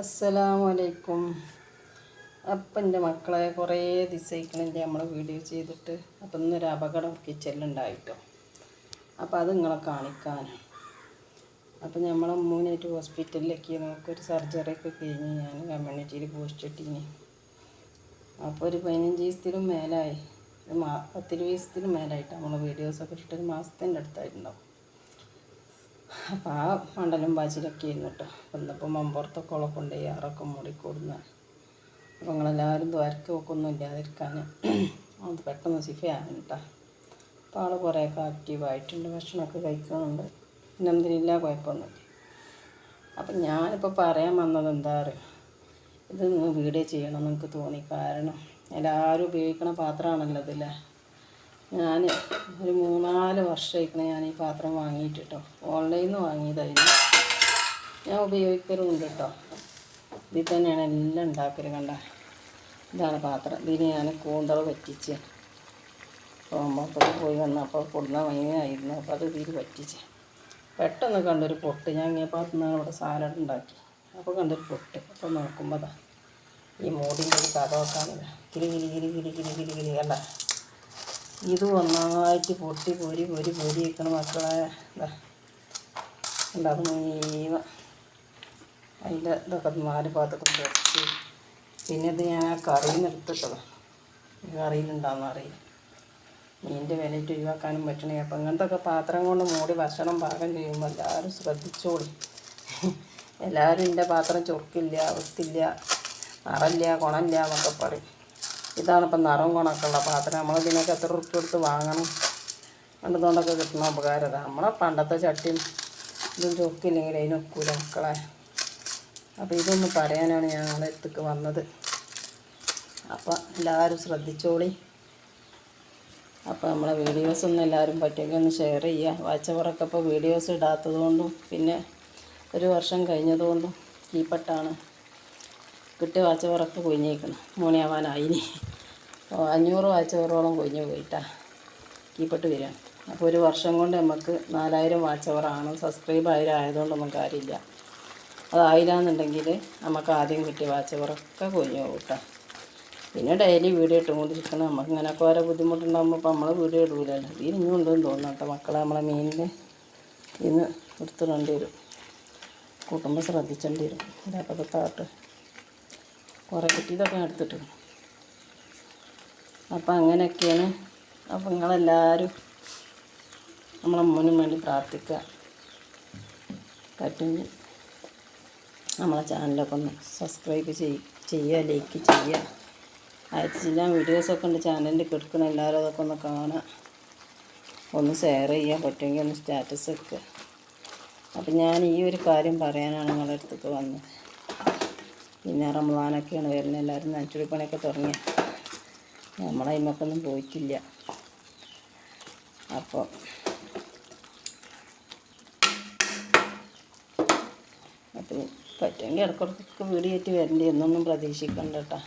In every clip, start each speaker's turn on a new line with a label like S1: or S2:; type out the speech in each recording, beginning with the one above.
S1: അസ്സലാമു അലൈക്കും അപ്പം എന്റെ മക്കളെ കുറേ ദിവസമായിക്കണില്ലേ നമ്മൾ വീഡിയോ ചെയ്തിട്ട്. അപ്പം ഇന്നൊരു അപകടം കിച്ചണിലുണ്ടായിട്ടോ. അപ്പം അത് നിങ്ങളെ കാണിക്കാനാണ്. അപ്പം നമ്മളെ മൂന്നായിട്ട് ഹോസ്പിറ്റലിലേക്ക് നമുക്കൊരു സർജറി ഒക്കെ കഴിഞ്ഞ് ഞാൻ കമ്മ്യൂണിറ്റിയിൽ പോസ്റ്റ് ഇട്ടിനി അപ്പോൾ ഒരു പതിനഞ്ച് ദിവസത്തിലും മേലായി. ഒരു മാ പത്തിരുപത് ദിവസത്തിലും മേലായിട്ട് നമ്മൾ വീഡിയോസൊക്കെ ഇട്ടിട്ട് ഒരു മാസത്തിന്റെ അടുത്തായിട്ടുണ്ടാവും. അപ്പോൾ ആ മണ്ടലും പാച്ചിലൊക്കെ ആയിരുന്നു കേട്ടോ വന്നപ്പോൾ മമ്പുറത്തൊക്കെ ഉള്ള കൊണ്ടുപോയി ആറൊക്കെ മൂടിക്കൂടുന്ന. അപ്പോൾ നിങ്ങളെല്ലാവരും ദ്വാരക്ക് ഒന്നും ഇല്ലാതിരിക്കാൻ അത് പെട്ടെന്ന് സിഫയാണ് കേട്ടോ അപ്പോൾ ആൾ കുറേയൊക്കെ ആക്റ്റീവായിട്ടുണ്ട് ഭക്ഷണമൊക്കെ കഴിക്കുന്നുണ്ട്. പിന്നെ എന്തിനില്ല കുഴപ്പമൊന്നുമില്ല. അപ്പം ഞാനിപ്പോൾ പറയാൻ വന്നത് എന്താ പറയുക ഇത് വീഡിയോ ചെയ്യണം എന്ന് എനിക്ക് തോന്നി. കാരണം എല്ലാവരും ഉപയോഗിക്കണ പാത്രമാണല്ലോ ഇതില്ലേ ഞാൻ ഒരു മൂന്നാൽ വർഷമായിക്കണ ഞാൻ ഈ പാത്രം വാങ്ങിയിട്ട് ഓൺലൈനിൽ നിന്ന് വാങ്ങിയതായിരുന്നു. ഞാൻ ഉപയോഗിക്കലുമുണ്ട് കേട്ടോ ഇതിൽ തന്നെയാണ് എല്ലാം ഉണ്ടാക്കൽ കണ്ട. ഇതാണ് പാത്രം. ഇതിന് ഞാൻ കൂന്തൾ പറ്റിച്ച്. പോകുമ്പോൾ പോയി വന്നപ്പോൾ കൊടുന്ന മൈനായിരുന്നു അപ്പോൾ അത് ഇതിൽ പറ്റിച്ച്. പെട്ടെന്ന് കണ്ടൊരു പൊട്ട്. ഞാൻ ഇങ്ങനെ പാത്തുനിന്നാണ് ഇവിടെ സാലഡ് ഉണ്ടാക്കി. അപ്പോൾ കണ്ടൊരു പൊട്ട്. അപ്പോൾ നോക്കുമ്പോൾ ഈ മൂടിന്റെ ഒരു കഥ വെക്കാനില്ല കിരി കിരി കിരി കിരി കിരി കിരി കിരി കണ്ട. ഇത് ഒന്നായിട്ട് പൊട്ടി പൊരി പൊരി പൊരി വെക്കണം മക്കളെ ഇതാ മീവ അതിന്റെ ഇതൊക്കെ നാല് ഭാഗത്തൊക്കെ വെച്ച് പിന്നെ ഇത് ഞാൻ ആ കറിയിൽ നിന്ന് എടുത്തിട്ടതാണ് കറിയിലുണ്ടാകുന്ന അറിയില്ല മീനിന്റെ വിലയിട്ട് ഒഴിവാക്കാനും പറ്റണേ. അപ്പം ഇങ്ങനത്തെ ഒക്കെ പാത്രം കൊണ്ട് മൂടി ഭക്ഷണം പാകം ചെയ്യുമ്പോൾ എല്ലാവരും ശ്രദ്ധിച്ചോളി. എല്ലാവരും എന്റെ പാത്രം ചൊറുക്കില്ല വൃത്തില്ല അറല്ല ഗുണമില്ല എന്നൊക്കെ പറയും. ഇതാണ് ഇപ്പം നിറം ഗുണമൊക്കെ പാത്രം. നമ്മൾ ഇതിനൊക്കെ എത്ര ഉറുപ്പ് എടുത്ത് വാങ്ങണം? കണ്ടതുകൊണ്ടൊക്കെ കിട്ടുന്ന ഉപകാരം നമ്മളെ പണ്ടത്തെ ചട്ടിയും ഇതും ചൊക്കില്ലെങ്കിൽ അതിനൊക്കൂല മക്കളെ. അപ്പോൾ ഇതൊന്ന് പറയാനാണ് ഞാൻ നിങ്ങളെ അടുത്തേക്ക് വന്നത്. അപ്പോൾ എല്ലാവരും ശ്രദ്ധിച്ചോളി. അപ്പോൾ നമ്മളെ വീഡിയോസ് ഒന്നും എല്ലാവരും പറ്റുമെങ്കിൽ ഒന്ന് ഷെയർ ചെയ്യുക. വാച്ചവറൊക്കെ ഇപ്പോൾ വീഡിയോസ് ഇടാത്തതുകൊണ്ടും പിന്നെ ഒരു വർഷം കഴിഞ്ഞതുകൊണ്ടും കീപ്പട്ടാണ് കിട്ടിയ വാച്ചവറൊക്കെ കൊഴിഞ്ഞേക്കണം മൂണിയാവാനായിനി അപ്പോൾ അഞ്ഞൂറ് വാച്ചവറോളം കൊഴിഞ്ഞു പോയിട്ടാ. കീപ്പട്ട് വരികയാണ് അപ്പോൾ ഒരു വർഷം കൊണ്ട് നമുക്ക് നാലായിരം വാച്ചവറാണ് സബ്സ്ക്രൈബ് ആയിരം ആയതുകൊണ്ടൊന്നും കാര്യമില്ല. അതായില്ല എന്നുണ്ടെങ്കിൽ നമുക്ക് ആദ്യം കിട്ടിയ വാച്ചവറൊക്കെ കൊഴിഞ്ഞു പോകും കേട്ടോ പിന്നെ ഡെയിലി വീഡിയോ ഇട്ടുകൊണ്ടിരിക്കണം നമുക്ക് ഇങ്ങനെയൊക്കെ ഓരോ ബുദ്ധിമുട്ടുണ്ടാകുമ്പോൾ ഇപ്പോൾ നമ്മൾ വീഡിയോ ഇടൂലല്ലോ. ഇതിരിഞ്ഞു കൊണ്ടുവന്ന് തോന്നുന്നു കേട്ടോ. മക്കളെ നമ്മളെ മീനിൽ ഇന്ന് എടുത്തിടേണ്ടി വരും. കൂട്ടുമ്പോൾ ശ്രദ്ധിച്ചേണ്ടി വരും ഇതൊക്കെ താട്ട് കുറേ കിട്ടിയതൊക്കെ എടുത്തിട്ട് അപ്പം അങ്ങനെയൊക്കെയാണ്. അപ്പം നിങ്ങളെല്ലാവരും നമ്മളെ മോനും വേണ്ടി പ്രാർത്ഥിക്കുക. പറ്റുമെങ്കിൽ നമ്മളെ ചാനലൊക്കെ ഒന്ന് സബ്സ്ക്രൈബ് ചെയ് ചെയ്യുക ലൈക്ക് ചെയ്യുക. അയച്ചില്ല വീഡിയോസൊക്കെ ഉണ്ട് ചാനലിൽ കിടക്കുന്ന എല്ലാവരും അതൊക്കെ ഒന്ന് കാണുക. ഒന്ന് ഷെയർ ചെയ്യാൻ പറ്റുമെങ്കിൽ ഒന്ന് സ്റ്റാറ്റസ് വെക്കുക. അപ്പം ഞാൻ ഈ ഒരു കാര്യം പറയാനാണ് നിങ്ങളുടെ അടുത്തേക്ക് വന്നത്. പിന്നെ റമദാനൊക്കെയാണ് വരുന്നത്. എല്ലാവരും നനച്ചുടി പണിയൊക്കെ നമ്മളെ മക്കളൊന്നും പോയിട്ടില്ല. അപ്പോൾ അത് പറ്റുമെങ്കിൽ ഇടയ്ക്കിടയ്ക്കൊക്കെ വീഡിയോ വരണ്ടി എന്നൊന്നും പ്രതീക്ഷിക്കണ്ട കേട്ടോ.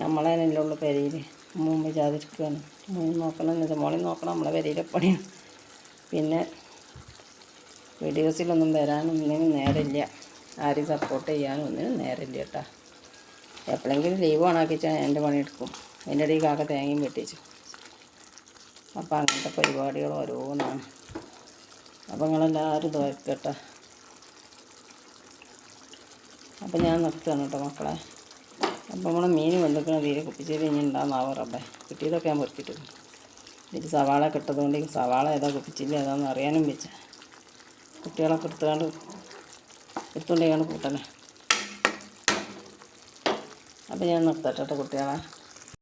S1: നമ്മളതിനല്ലേ ഉള്ളു പെരയിൽ മുമ്പ് ചാതിരിക്കുകയാണ് മോളി നോക്കണം എന്നിട്ട് മോളി നോക്കണം നമ്മളെ പെരയിലെ പണിയാണ്. പിന്നെ വീഡിയോസിലൊന്നും വരാനൊന്നിനും നേരമില്ല. ആരും സപ്പോർട്ട് ചെയ്യാനും ഒന്നിനും നേരമില്ല കേട്ടോ. എപ്പോഴെങ്കിലും ലീവ് ഓണാക്കിച്ചാൽ എന്റെ പണിയെടുക്കും. അതിന്റെ ഇടയിൽ കാക്ക തേങ്ങയും വെട്ടിച്ചു. അപ്പം അങ്ങനത്തെ പരിപാടികൾ ഓരോന്നാണ്. അപ്പോൾ നിങ്ങളെല്ലാവരും തോക്കട്ടെ അപ്പോൾ ഞാൻ നിർത്തുകയാണ് കേട്ടോ മക്കളെ. അപ്പം നമ്മളെ മീൻ വന്നിക്കണ തീരെ കുപ്പിച്ചേരി ഇനി ഉണ്ടാകുന്നാവോ റബ്ബേ? കിട്ടിയതൊക്കെ ഞാൻ പൊരുത്തിട്ടു ഇതിൽ സവാള കിട്ടതുകൊണ്ട് ഈ സവാള ഏതാ കുപ്പിച്ചില്ല ഏതാണെന്ന് അറിയാനും വെച്ച. കുട്ടികളൊക്കെ എടുത്തുകൊണ്ട് എടുത്തുകൊണ്ടേക്കാണ് കൂട്ടണേ അപ്പോൾ ഞാൻ നിർത്തട്ടെ കേട്ടോ കുട്ടികളെ.